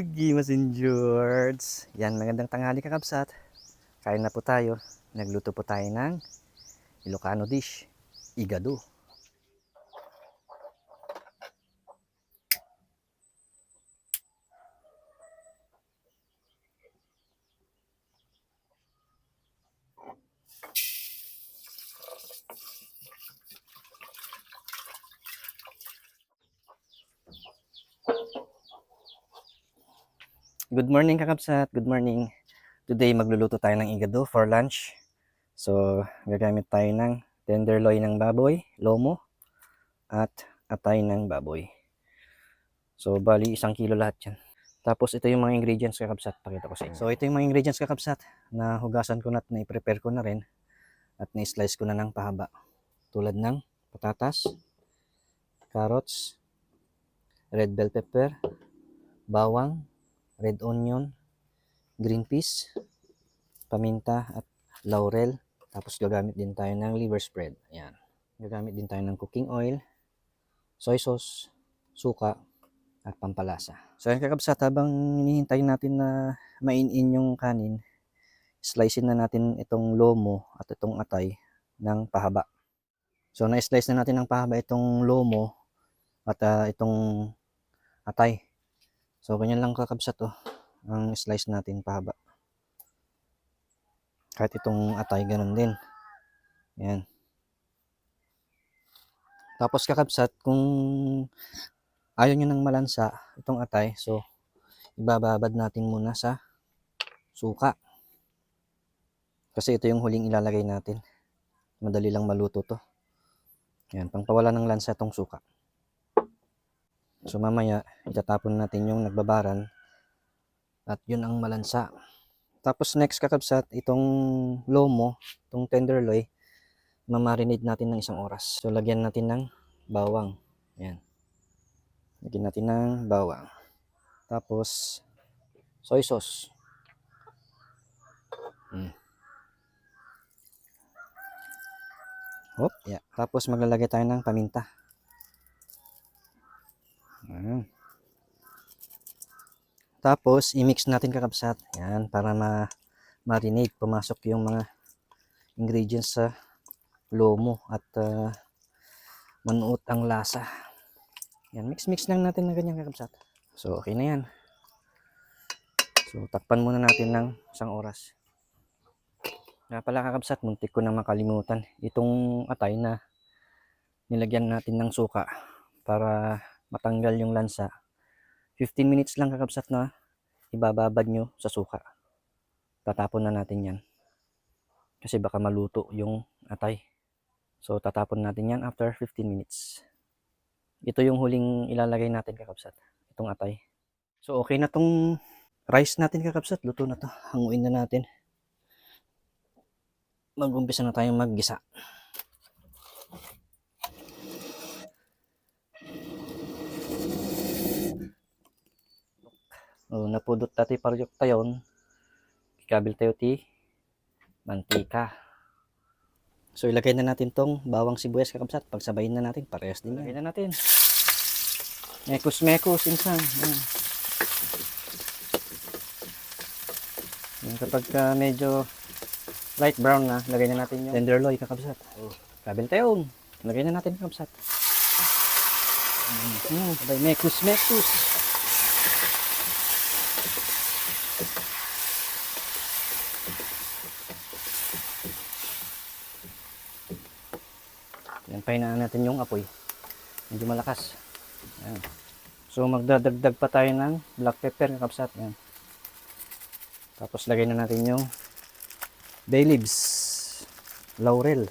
Gimas and George. Yan, magandang tanghali kakabsat. Kain na po tayo. Nagluto po tayo ng Ilocano dish, igado. Good morning kakabsat, good morning. Today magluluto tayo ng igado for lunch. So, gagamit tayo ng tenderloin ng baboy, lomo, at atay ng baboy. So, bali isang kilo lahat yan. Tapos ito yung mga ingredients kakabsat, pakita ko sa inyo. So, ito yung mga ingredients kakabsat na hugasan ko na at na-prepare ko na rin at na-slice ko na ng pahaba. Tulad ng patatas, carrots, red bell pepper, bawang, red onion, green peas, paminta at laurel. Tapos gagamit din tayo ng liver spread. Ayan. Gagamit din tayo ng cooking oil, soy sauce, suka, at pampalasa. So ayan kakabsat, habang hinihintay natin na mainin yung kanin, slicein na natin itong lomo at itong atay ng pahaba. So na-slice na natin ng pahaba itong lomo at ah, itong atay. So, ganyan lang kakabsat oh. Ang slice natin pahaba. Kahit itong atay, ganun din. Yan. Tapos kakabsat, kung ayaw nyo ng malansa, itong atay, so, ibababad natin muna sa suka. Kasi ito yung huling ilalagay natin. Madali lang maluto to. Yan, pangpawala ng lansa itong suka. So mamaya, itatapon natin yung nagbabaran at yun ang malansa. Tapos next kakabsat, itong lomo, itong tenderloin, mamarinate natin ng isang oras. So lagyan natin ng bawang. Yan. Lagyan natin ng bawang. Tapos soy sauce. Hmm. Hop, yeah. Tapos maglalagay tayo ng paminta. Ayan. Tapos, i-mix natin kakabsat. Yan, para ma marinate, pumasok yung mga ingredients sa lomo at uh, manuot ang lasa. Yan, mix-mix lang natin na ganyan kakabsat. So, okay na yan. So, takpan muna natin ng isang oras. Nga pala kakabsat, muntik ko na makalimutan. Itong atay na nilagyan natin ng suka para matanggal yung lansa. 15 minutes lang kakabsat na ibababad nyo sa suka. Tatapon na natin yan. Kasi baka maluto yung atay. So tatapon natin yan after 15 minutes. Ito yung huling ilalagay natin kakabsat. Itong atay. So okay na tong rice natin kakabsat. Luto na to. Hanguin na natin. Mag-umpisa na tayong maggisa. Oh, napudot tati paryok tayon. Kabil tayo ti mantika. So ilagay na natin tong bawang sibuyas kakabsat. Pagsabayin na natin, parehas din. Ilagay na natin. Mekos mekos insan. Yan. Yan, kapag ka medyo light brown na, lagay na natin yung tenderloin kakabsat. Oh, kabil tayo. Lagay na natin kakabsat. Mm, sabay mekos mekos. Yan, pahinaan natin yung apoy. Medyo malakas. Yan. So, magdadagdag pa tayo ng black pepper, kapsat. Yan. Tapos, lagay na natin yung bay leaves. Laurel.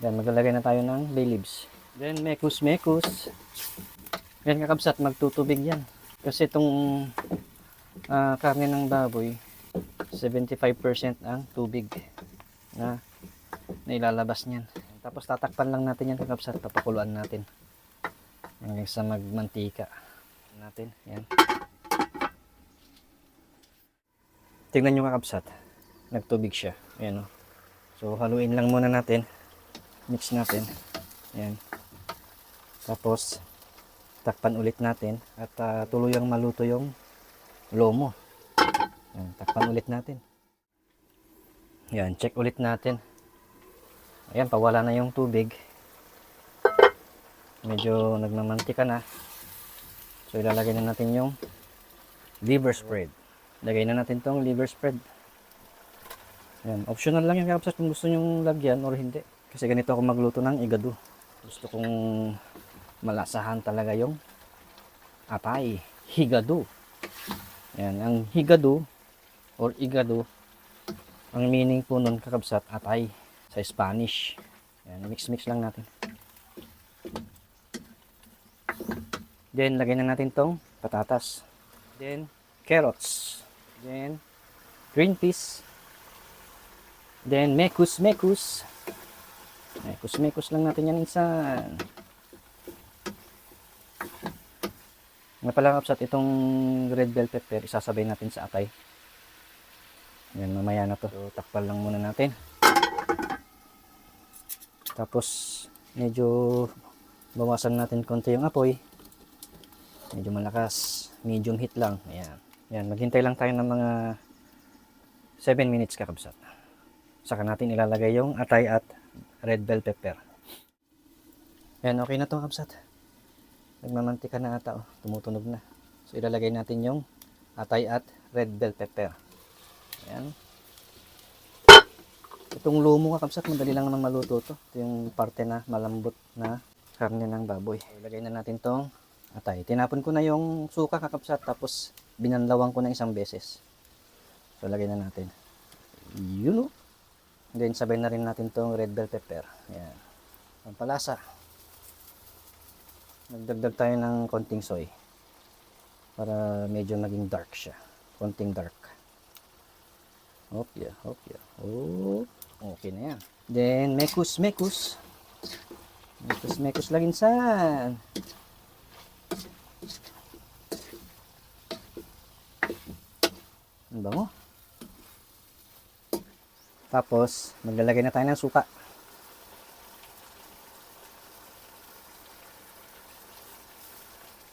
Yan, maglalagay na tayo ng bay leaves. Then, mekus mekus. Yan, kakabsat, magtutubig yan. Kasi itong ah, karne ng baboy, 75% ang tubig na, na ilalabas niyan. Tapos tatakpan lang natin yan kakabsat, papakuluan natin. Hanggang sa magmantika natin. Yan. Tingnan nyo kakabsat. Nagtubig siya. Ayan o. So haluin lang muna natin. Mix natin. Yan. Tapos takpan ulit natin at ah, tuluyang maluto yung lomo. Yan, takpan ulit natin. Yan, check ulit natin. Ayan, pawala na yung tubig. Medyo nagmamantika na. So, ilalagay na natin yung liver spread. Lagay na natin tong liver spread. Yan, optional lang yan kapsat kung gusto nyong lagyan or hindi. Kasi ganito ako magluto ng igado. Gusto kong malasahan talaga yung atay, higado. Yan, ang higado or igado, ang meaning po nun kakabsat, atay sa Spanish. Yan, mix-mix lang natin. Then, lagay na natin tong patatas. Then, carrots. Then, green peas. Then, mekus, mekus. Mekus, mekus lang natin yan insan. Nga pala kapsat, itong red bell pepper, isasabay natin sa atay. Yan, mamaya na to. So, takpal lang muna natin. Tapos, medyo bawasan natin konti yung apoy. Medyo malakas. Medium heat lang. Ayan. Yan, maghintay lang tayo ng mga 7 minutes kakabsat. Saka natin ilalagay yung atay at red bell pepper. Yan, okay na to kabsat. Nagmamantika na ata. Oh. Tumutunog na. So, ilalagay natin yung atay at red bell pepper. Ayan. Itong lumo kakabsat, madali lang naman maluto to. Ito yung parte na malambot na karne ng baboy. Ilagay na natin tong atay. Tinapon ko na yung suka kakapsat tapos binanlawang ko na isang beses. So lagay na natin. Yun o. Then sabay na rin natin tong red bell pepper. Ayan. Pampalasa. Nagdagdag tayo ng konting soy. Para medyo maging dark siya. Konting dark. Hop, yeah, hop, yeah. Oh, okay na yan. Then, mekus, mekus. Mekus, mekus lang insan. Ang bango. Tapos, maglalagay na tayo ng suka.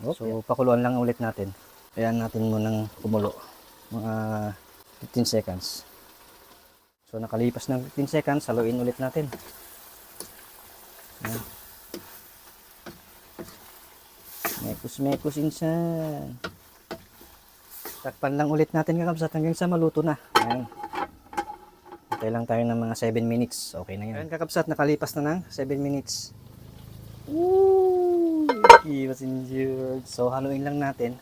So, pakuluan lang ulit natin. Ayan natin munang kumulo. Mga 15 seconds. So, nakalipas ng 15 seconds, haluin ulit natin. Ayan. Mekus-mekus insan. Takpan lang ulit natin kakabsat hanggang sa maluto na. Ayan. Hintay lang tayo ng mga 7 minutes. Okay na yan. Ayan kakabsat, nakalipas na ng 7 minutes. Woo! Kiwas injured. So, haluin lang natin.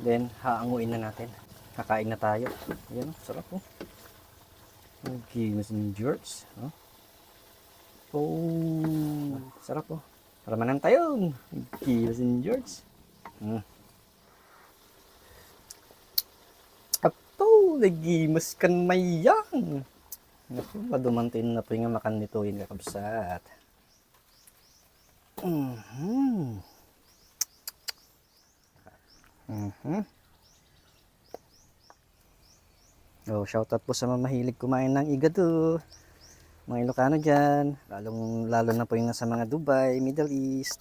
Then, haanguin na natin. Kakain na tayo. Ayan, sarap po. Okay, mas injured. Oh. Oh, sarap po. Ramanan tayo. Okay, mas injured. Hmm. Apo, lagi mas mayang. Naku, madumantin na po yung makan nito yung kakabsat. Mhm. Mhm. Oh, shoutout po sa mga mahilig kumain ng igado. Mga Ilocano dyan. Lalong, lalo na po yung nasa mga Dubai, Middle East.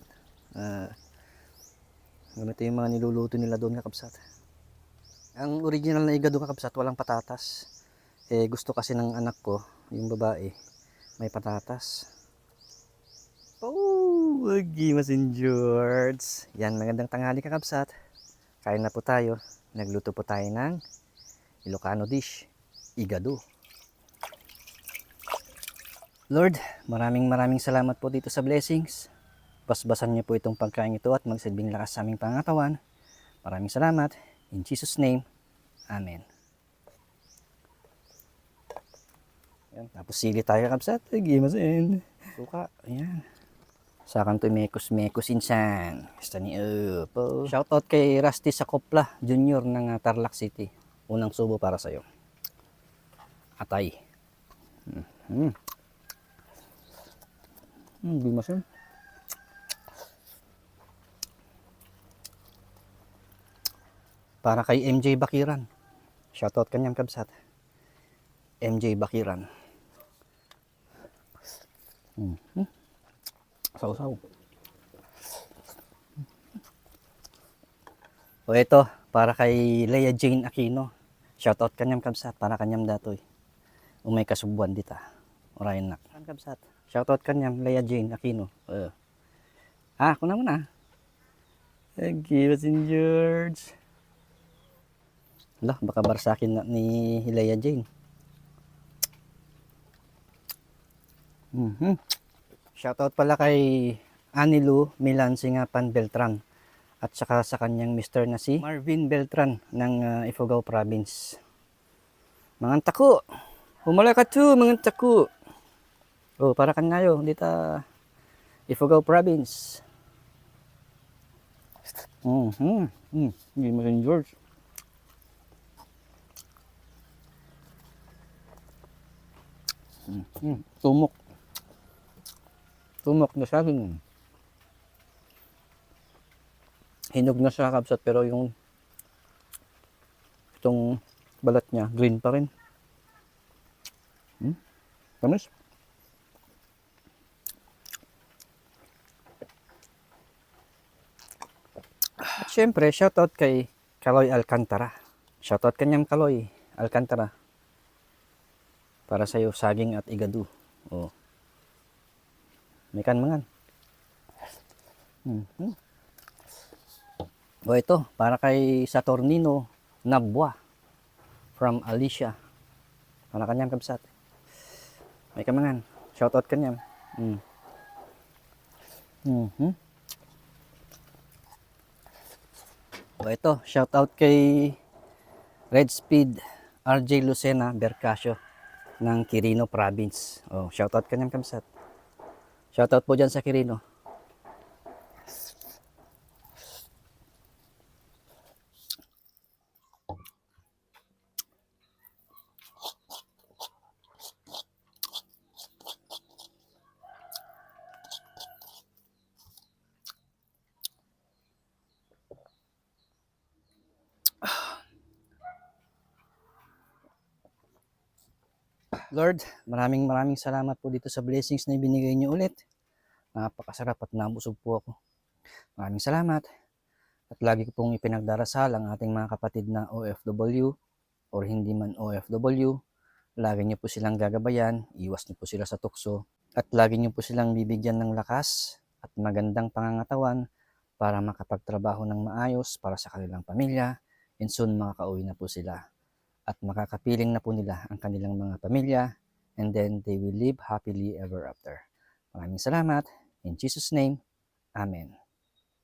Ah, ganito yung mga niluluto nila doon kakabsat. Ang original na igado kakabsat, walang patatas. Eh, gusto kasi ng anak ko, yung babae, may patatas. Oh, wagi mas George. Yan, magandang tanghali kakabsat. Kain na po tayo. Nagluto po tayo ng Ilocano dish, igado. Lord, maraming maraming salamat po dito sa blessings. Basbasan niyo po itong pagkain ito at magsilbing lakas sa aming pangatawan. Maraming salamat. In Jesus' name, Amen. Yan, tapos sili tayo kapsat. Gimasin. Suka. Ayan. Sa kanto mekos mekos insan. Gusto ni Opo. Shoutout kay Rusty Sakopla Junior ng uh, Tarlac City. Unang subo para sa'yo. Atay. Mm-hmm. Mm, bimas yun. Para kay MJ Bakiran. Shoutout kanyang kabsat. MJ Bakiran. Mm-hmm. Sausaw. O ito, para kay Leia Jane Aquino. Shoutout kanyam kabsat, para kanyam datoy. Umay kasubuan dita. Orayan nak. Kan kabsat. Shoutout kanyam Leia Jane Aquino. Uh. Ah, ako naman ah. Thank you, St. George. Lah, baka barsakin na ni Leia Jane. Mhm. Shoutout pala kay Anilu Milan Singapan Beltran at saka sa kanyang mister na si Marvin Beltran ng uh, Ifugao Province. Mga tako, humala ka to, mga tako. Oh, para kan ngayo, dito Ifugao Province. Mhm. Mm, hindi George. Mm, tumok. Tumok na saging. Hinog na siya kabsat pero yung itong balat niya green pa rin. Hmm? Tamis. At syempre, shoutout kay Kaloy Alcantara. Shoutout kanyang Kaloy Alcantara. Para sa'yo, saging at igadu. Oh. May kan mangan. Mhm. O ito, para kay Saturnino Nabwa from Alicia. Para kanyang kabsat. May kamangan. Shoutout kanyang. Mm. Mhm. O ito, shoutout kay Red Speed RJ Lucena Bercasio ng Quirino Province. Oh, shoutout kanyang kamsat. Shoutout po dyan sa Quirino. Lord, maraming maraming salamat po dito sa blessings na ibinigay niyo ulit. Napakasarap at nabusog po ako. Maraming salamat. At lagi ko pong ipinagdarasal ang ating mga kapatid na OFW or hindi man OFW. Lagi niyo po silang gagabayan, iwas niyo po sila sa tukso, at lagi niyo po silang bibigyan ng lakas at magandang pangangatawan para makapagtrabaho ng maayos para sa kanilang pamilya and soon makakauwi na po sila at makakapiling na po nila ang kanilang mga pamilya and then they will live happily ever after. Maraming salamat. In Jesus' name, Amen.